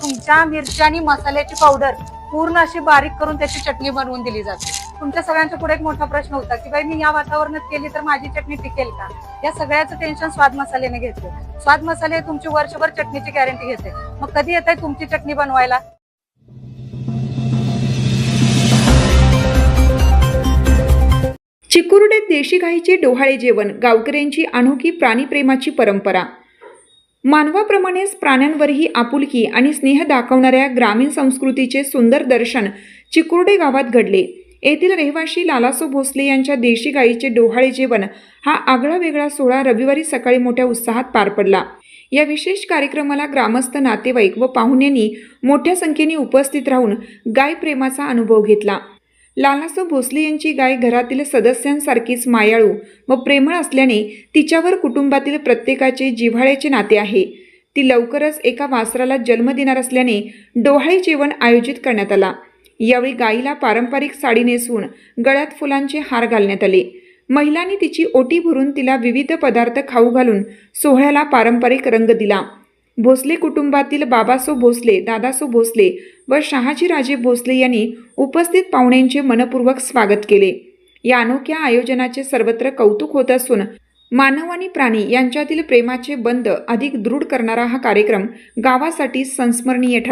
तुमच्या मिरची आणि मसाल्याची पावडर पूर्ण अशी बारीक करून त्याची चटणी बनवून दिली जाते. तुमच्या सगळ्यांच्या पुढे एक मोठा प्रश्न होता की बाई मी या वातावरणात केली तर माझी चटणी टिकेल का? या सगळ्याचं टेन्शन स्वाद मसाल्याने घेतलं. स्वाद मसाले तुमची वर्षभर चटणीची गॅरंटी घेते. मग कधी येत आहे तुमची चटणी बनवायला? चिकुर्डेत देशी गाईचे डोहाळे जेवण गावकऱ्यांची अनोखी प्राणीप्रेमाची परंपरा. मानवाप्रमाणेच प्राण्यांवरही आपुलकी आणि स्नेह दाखवणाऱ्या ग्रामीण संस्कृतीचे सुंदर दर्शन चिकुर्डे गावात घडले. येथील रहिवाशी लालासो भोसले यांच्या देशी गाईचे डोहाळे जेवण हा आगळा वेगळा सोहळा रविवारी सकाळी मोठ्या उत्साहात पार पडला. या विशेष कार्यक्रमाला ग्रामस्थ नातेवाईक व पाहुण्यांनी मोठ्या संख्येने उपस्थित राहून गाय प्रेमाचा अनुभव घेतला. लालासो भोसले यांची गाय घरातील सदस्यांसारखीच मायाळू व प्रेमळ असल्याने तिच्यावर कुटुंबातील प्रत्येकाचे जिव्हाळ्याचे नाते आहे. ती लवकरच एका वासराला जन्म देणार असल्याने डोहाळे जेवण आयोजित करण्यात आला. यावेळी गायीला पारंपरिक साडी नेसून गळ्यात फुलांचे हार घालण्यात आले. महिलांनी तिची ओटी भरून तिला विविध पदार्थ खाऊ घालून सोहळ्याला पारंपरिक रंग दिला. भोसले कुटुंबातील बाबासो भोसले दादासो भोसले व शहाजीराजे भोसले यांनी उपस्थित पाहुण्यांचे मनपूर्वक स्वागत केले. या अनोख्या आयोजनाचे सर्वत्र कौतुक होत असून मानव आणि प्राणी यांच्यातील प्रेमाचे बंद अधिक दृढ करणारा हा कार्यक्रम गावासाठी संस्मरणीय ठरला.